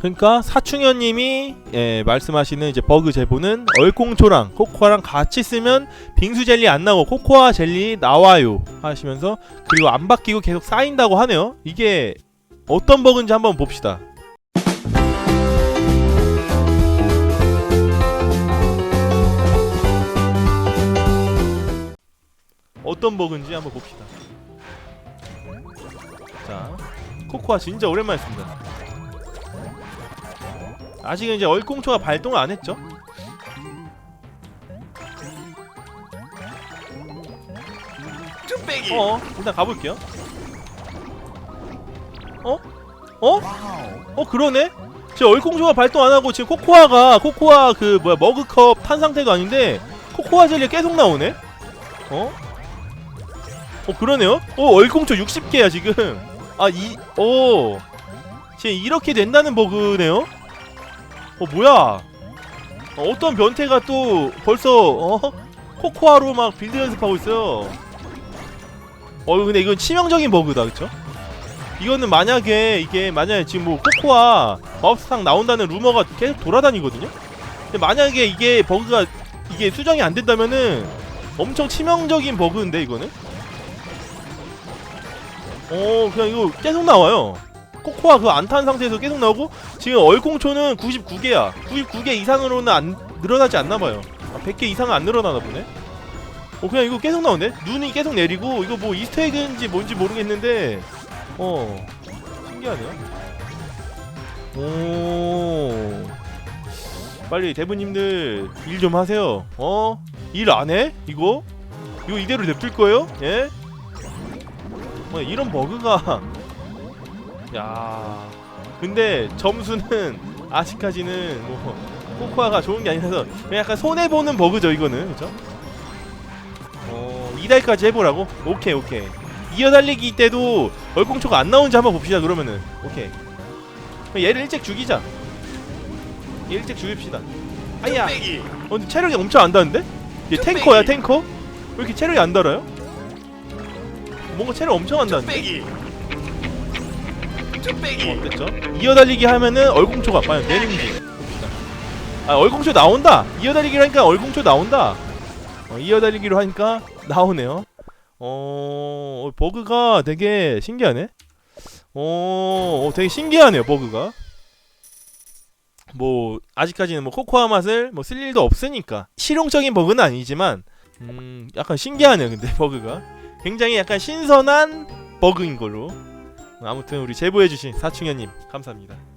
그러니까 사충현님이 예, 말씀하시는 이제 버그 제보는 얼콩초랑 코코아랑 같이 쓰면 빙수 젤리 안 나오고 코코아 젤리 나와요 하시면서 그리고 안 바뀌고 계속 쌓인다고 하네요. 이게 어떤 버그인지 한번 봅시다. 어떤 버그인지 한번 봅시다. 자, 코코아 진짜 오랜만에 씁니다. 아직은 이제 얼콩초가 발동을 안 했죠. 어, 일단 가볼게요. 어? 어? 어 그러네? 지금 얼콩초가 발동 안 하고 지금 코코아가 코코아 그 뭐야 머그컵 탄 상태도 아닌데 코코아 젤리 계속 나오네? 어? 어 그러네요? 어 얼콩초 60개야 지금. 아 이, 오, 지금 이렇게 된다는 버그네요? 어 뭐야? 어, 어떤 변태가 또 벌써 어 코코아로 막 빌드 연습하고 있어요. 어 근데 이건 치명적인 버그다 그쵸? 이거는 만약에 이게 만약에 지금 뭐 코코아 마법사탕 나온다는 루머가 계속 돌아다니거든요? 근데 만약에 이게 버그가 이게 수정이 안 된다면은 엄청 치명적인 버그인데 이거는? 어 그냥 이거 계속 나와요 코코아 그 안 탄 상태에서 계속 나오고 지금 얼콩초는 99개야 99개 이상으로는 안 늘어나지 않나봐요 아, 100개 이상은 안 늘어나나 보네 어 그냥 이거 계속 나오네 눈이 계속 내리고 이거 뭐 이스터에그인지 뭔지 모르겠는데 어 신기하네요 오 빨리 대부님들 일 좀 하세요 어? 일 안 해? 이거? 이거 이대로 냅둘 거예요? 예? 어, 이런 버그가 야 근데 점수는 아직까지는 뭐 코코아가 좋은 게 아니라서 그냥 약간 손해 보는 버그죠 이거는 그죠? 어 2달까지 해보라고? 오케이 오케이 이어 달리기 때도 얼콩초가 안 나오는지 한번 봅시다 그러면은 오케이 얘를 일찍 죽이자 얘 일찍 죽입시다 아야. 어 근데 체력이 엄청 안 다는데? 얘 탱커야 탱커? 왜 이렇게 체력이 안 달아요? 뭔가 체력 엄청 안 다는데? 어땠죠? 이어달리기 하면은 얼공초가 과연 봅시다. 아 얼공초 나온다. 이어달리기로 하니까 얼공초 나온다. 어, 이어달리기로 하니까 나오네요. 어, 어, 버그가 되게 신기하네. 어, 어, 되게 신기하네요 버그가. 뭐 아직까지는 뭐 코코아 맛을 뭐 쓸 일도 없으니까 실용적인 버그는 아니지만 음 약간 신기하네요 근데 버그가 굉장히 약간 신선한 버그인 걸로 아무튼 우리 제보해주신 사충현님 감사합니다.